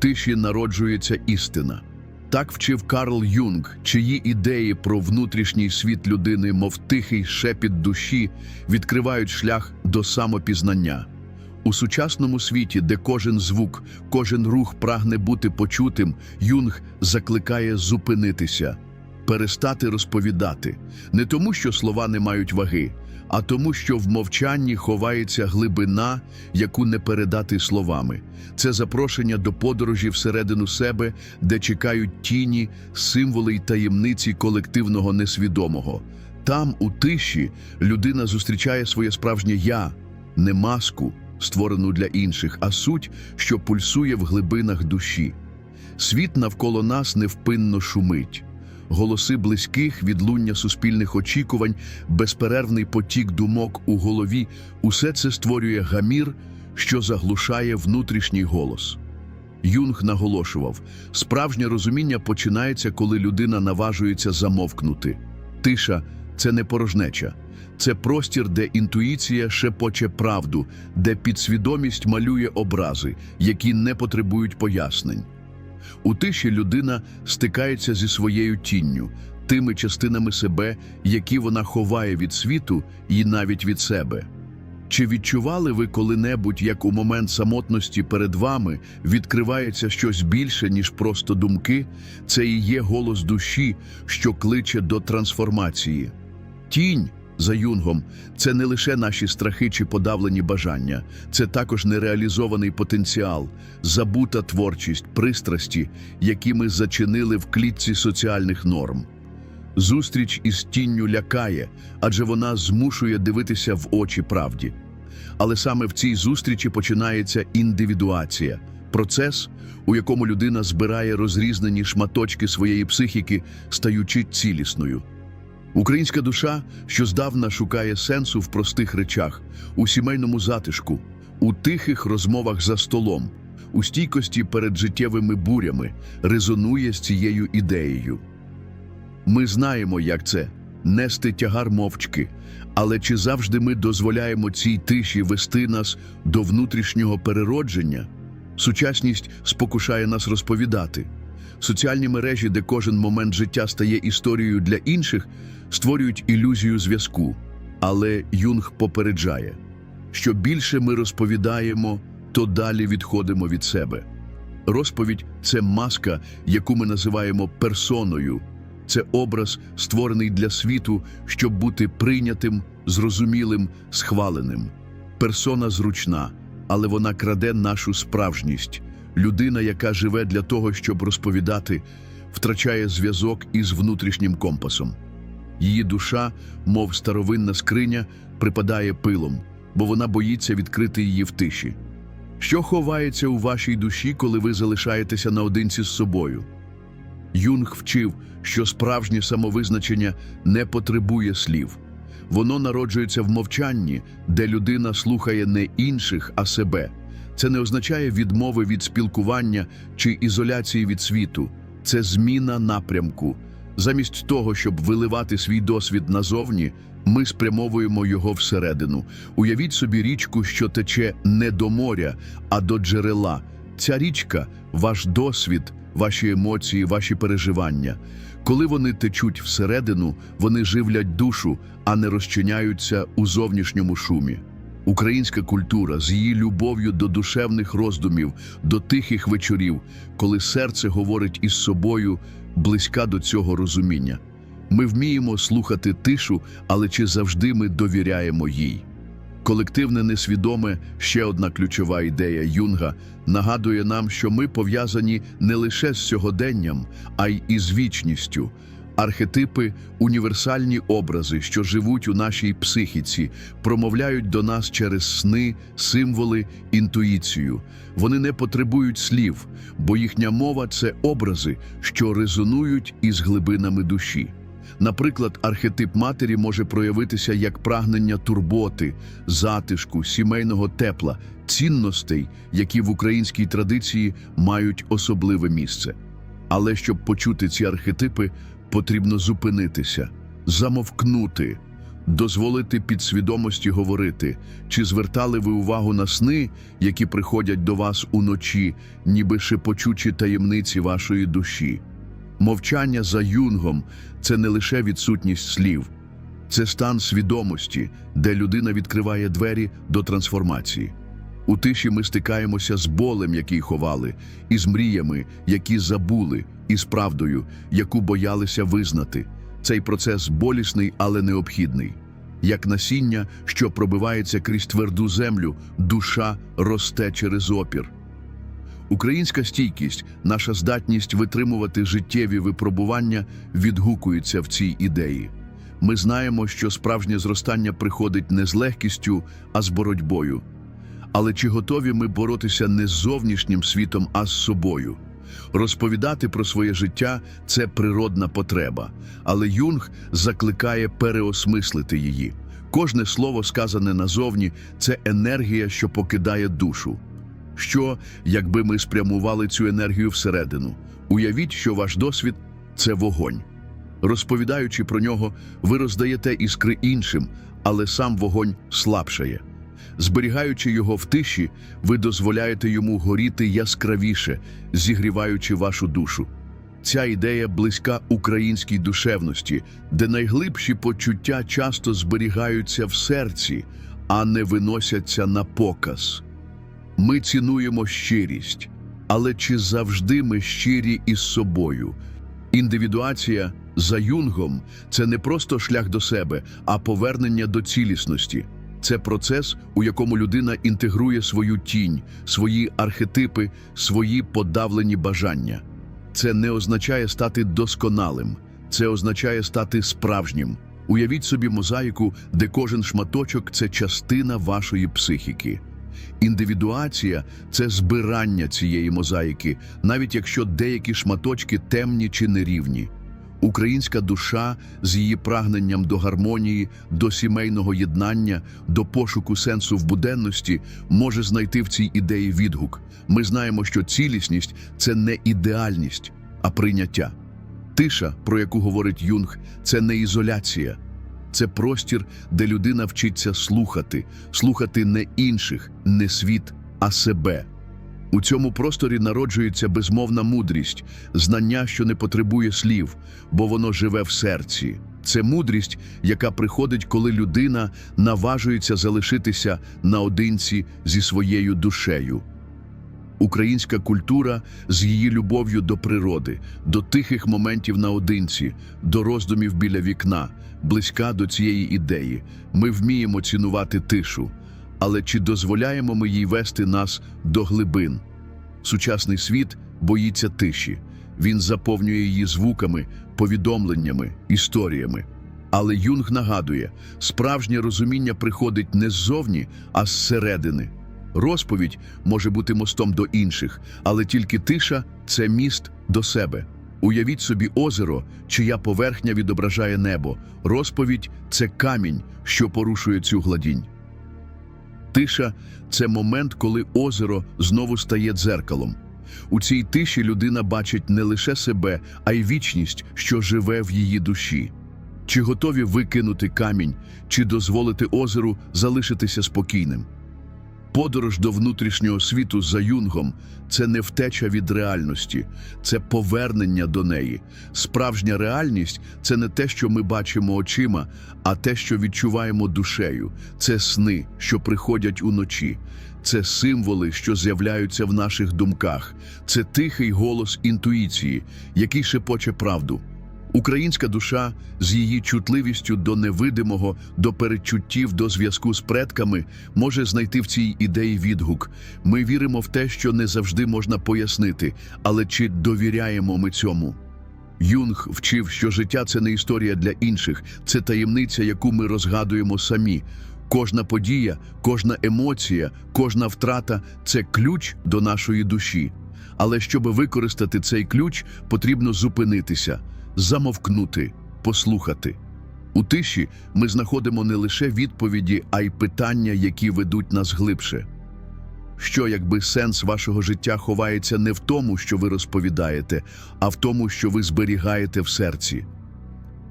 тиші народжується істина. Так вчив Карл Юнг, чиї ідеї про внутрішній світ людини, мов тихий шепіт душі, відкривають шлях до самопізнання. У сучасному світі, де кожен звук, кожен рух прагне бути почутим, Юнг закликає зупинитися, перестати розповідати, не тому, що слова не мають ваги, а тому, що в мовчанні ховається глибина, яку не передати словами. Це запрошення до подорожі всередину себе, де чекають тіні, символи й таємниці колективного несвідомого. Там, у тиші, людина зустрічає своє справжнє я, не маску, створену для інших, а суть, що пульсує в глибинах душі. Світ навколо нас невпинно шумить. Голоси близьких, відлуння суспільних очікувань, безперервний потік думок у голові усе це створює гамір, що заглушає внутрішній голос. Юнг наголошував, справжнє розуміння починається, коли людина наважується замовкнути. Тиша це не порожнеча, це простір, де інтуїція шепоче правду, де підсвідомість малює образи, які не потребують пояснень. У тиші людина стикається зі своєю тінню, тими частинами себе, які вона ховає від світу і навіть від себе. Чи відчували ви коли-небудь, як у момент самотності перед вами відкривається щось більше, ніж просто думки? Це і є голос душі, що кличе до трансформації. Тінь, за юнгом, це не лише наші страхи чи подавлені бажання, це також нереалізований потенціал, забута творчість, пристрасті, які ми зачинили в клітці соціальних норм. Зустріч із тінню лякає, адже вона змушує дивитися в очі правді. Але саме в цій зустрічі починається індивідуація процес, у якому людина збирає розрізнені шматочки своєї психіки, стаючи цілісною. Українська душа, що здавна шукає сенсу в простих речах, у сімейному затишку, у тихих розмовах за столом, у стійкості перед життєвими бурями, резонує з цією ідеєю. Ми знаємо, як це нести тягар мовчки, але чи завжди ми дозволяємо цій тиші вести нас до внутрішнього переродження? Сучасність спокушає нас розповідати. Соціальні мережі, де кожен момент життя стає історією для інших, створюють ілюзію зв'язку. Але Юнг попереджає, що більше ми розповідаємо, то далі відходимо від себе. Розповідь це маска, яку ми називаємо персоною. Це образ, створений для світу, щоб бути прийнятим, зрозумілим, схваленим. Персона зручна, але вона краде нашу справжність. Людина, яка живе для того, щоб розповідати, втрачає зв'язок із внутрішнім компасом. Її душа, мов старовинна скриня, припадає пилом, бо вона боїться відкрити її в тиші. Що ховається у вашій душі, коли ви залишаєтеся наодинці з собою? Юнг вчив, що справжнє самовизначення не потребує слів. Воно народжується в мовчанні, де людина слухає не інших, а себе. Це не означає відмови від спілкування чи ізоляції від світу. Це зміна напрямку. Замість того, щоб виливати свій досвід назовні, ми спрямовуємо його всередину. Уявіть собі річку, що тече не до моря, а до джерела. Ця річка ваш досвід, ваші емоції, ваші переживання. Коли вони течуть всередину, вони живлять душу, а не розчиняються у зовнішньому шумі. Українська культура з її любов'ю до душевних роздумів, до тихих вечорів, коли серце говорить із собою, близька до цього розуміння. Ми вміємо слухати тишу, але чи завжди ми довіряємо їй? Колективне несвідоме, ще одна ключова ідея Юнга, нагадує нам, що ми пов'язані не лише з сьогоденням, а й із вічністю. Архетипи універсальні образи, що живуть у нашій психіці, промовляють до нас через сни, символи, інтуїцію. Вони не потребують слів, бо їхня мова це образи, що резонують із глибинами душі. Наприклад, архетип матері може проявитися як прагнення турботи, затишку, сімейного тепла, цінностей, які в українській традиції мають особливе місце. Але щоб почути ці архетипи, потрібно зупинитися, замовкнути, дозволити підсвідомості говорити, чи звертали ви увагу на сни, які приходять до вас уночі, ніби шепочучі таємниці вашої душі. Мовчання за юнгом це не лише відсутність слів, це стан свідомості, де людина відкриває двері до трансформації. У тиші ми стикаємося з болем, який ховали, і з мріями, які забули, і з правдою, яку боялися визнати. Цей процес болісний, але необхідний. Як насіння, що пробивається крізь тверду землю, душа росте через опір. Українська стійкість, наша здатність витримувати життєві випробування відгукується в цій ідеї. Ми знаємо, що справжнє зростання приходить не з легкістю, а з боротьбою. Але чи готові ми боротися не з зовнішнім світом, а з собою? Розповідати про своє життя це природна потреба, але Юнг закликає переосмислити її. Кожне слово, сказане назовні, це енергія, що покидає душу. Що, якби ми спрямували цю енергію всередину? Уявіть, що ваш досвід це вогонь. Розповідаючи про нього, ви роздаєте іскри іншим, але сам вогонь слабшає. Зберігаючи його в тиші, ви дозволяєте йому горіти яскравіше, зігріваючи вашу душу. Ця ідея близька українській душевності, де найглибші почуття часто зберігаються в серці, а не виносяться на показ. Ми цінуємо щирість, але чи завжди ми щирі із собою? Індивідуація за юнгом це не просто шлях до себе, а повернення до цілісності. Це процес, у якому людина інтегрує свою тінь, свої архетипи, свої подавлені бажання. Це не означає стати досконалим, це означає стати справжнім. Уявіть собі мозаїку, де кожен шматочок це частина вашої психіки. Індивідуація це збирання цієї мозаїки, навіть якщо деякі шматочки темні чи нерівні. Українська душа з її прагненням до гармонії, до сімейного єднання, до пошуку сенсу в буденності може знайти в цій ідеї відгук. Ми знаємо, що цілісність це не ідеальність, а прийняття. Тиша, про яку говорить Юнг, це не ізоляція, це простір, де людина вчиться слухати, слухати не інших, не світ, а себе. У цьому просторі народжується безмовна мудрість, знання, що не потребує слів, бо воно живе в серці. Це мудрість, яка приходить, коли людина наважується залишитися наодинці зі своєю душею. Українська культура з її любов'ю до природи, до тихих моментів наодинці, до роздумів біля вікна, близька до цієї ідеї. Ми вміємо цінувати тишу, але чи дозволяємо ми їй вести нас до глибин? Сучасний світ боїться тиші. Він заповнює її звуками, повідомленнями, історіями. Але Юнг нагадує, справжнє розуміння приходить не ззовні, а зсередини. Розповідь може бути мостом до інших, але тільки тиша це міст до себе. Уявіть собі озеро, чия поверхня відображає небо. Розповідь це камінь, що порушує цю гладінь. Тиша це момент, коли озеро знову стає дзеркалом. У цій тиші людина бачить не лише себе, а й вічність, що живе в її душі. Чи готові ви кинути камінь, чи дозволити озеру залишитися спокійним? Подорож до внутрішнього світу за юнгом це не втеча від реальності, це повернення до неї. Справжня реальність це не те, що ми бачимо очима, а те, що відчуваємо душею. Це сни, що приходять уночі, це символи, що з'являються в наших думках, це тихий голос інтуїції, який шепоче правду. Українська душа з її чутливістю до невидимого, до передчуттів, до зв'язку з предками може знайти в цій ідеї відгук. Ми віримо в те, що не завжди можна пояснити, але чи довіряємо ми цьому? Юнг вчив, що життя це не історія для інших, це таємниця, яку ми розгадуємо самі. Кожна подія, кожна емоція, кожна втрата це ключ до нашої душі. Але щоб використати цей ключ, потрібно зупинитися, замовкнути, послухати. У тиші ми знаходимо не лише відповіді, а й питання, які ведуть нас глибше. Що, якби сенс вашого життя ховається не в тому, що ви розповідаєте, а в тому, що ви зберігаєте в серці?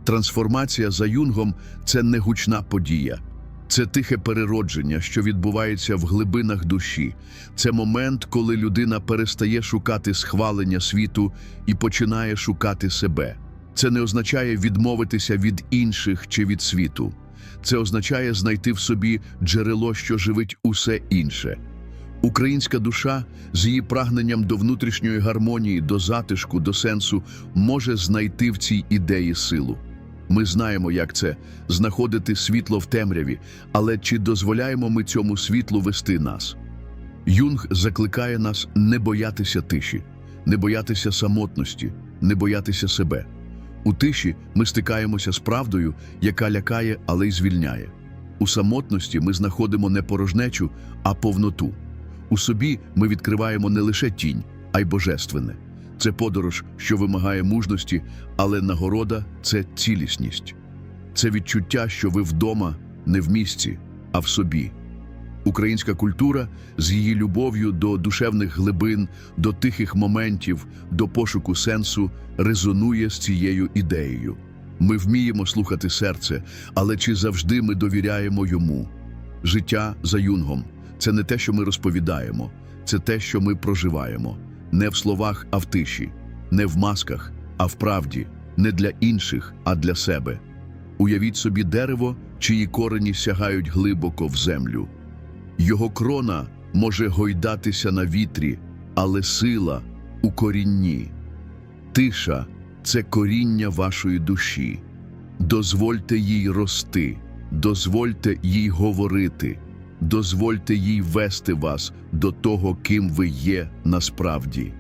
Трансформація за юнгом це не гучна подія. Це тихе переродження, що відбувається в глибинах душі. Це момент, коли людина перестає шукати схвалення світу і починає шукати себе. Це не означає відмовитися від інших чи від світу. Це означає знайти в собі джерело, що живить усе інше. Українська душа з її прагненням до внутрішньої гармонії, до затишку, до сенсу може знайти в цій ідеї силу. Ми знаємо, як це знаходити світло в темряві, але чи дозволяємо ми цьому світлу вести нас? Юнг закликає нас не боятися тиші, не боятися самотності, не боятися себе. У тиші ми стикаємося з правдою, яка лякає, але й звільняє. У самотності ми знаходимо не порожнечу, а повноту. У собі ми відкриваємо не лише тінь, а й божественне. Це подорож, що вимагає мужності, але нагорода це цілісність. Це відчуття, що ви вдома не в місці, а в собі. Українська культура з її любов'ю до душевних глибин, до тихих моментів, до пошуку сенсу резонує з цією ідеєю. Ми вміємо слухати серце, але чи завжди ми довіряємо йому? Життя за юнгом це не те, що ми розповідаємо, це те, що ми проживаємо. Не в словах, а в тиші, не в масках, а в правді, не для інших, а для себе. Уявіть собі дерево, чиї корені сягають глибоко в землю. Його крона може гойдатися на вітрі, але сила у корінні. Тиша це коріння вашої душі. Дозвольте їй рости, дозвольте їй говорити, дозвольте їй вести вас до того, ким ви є насправді.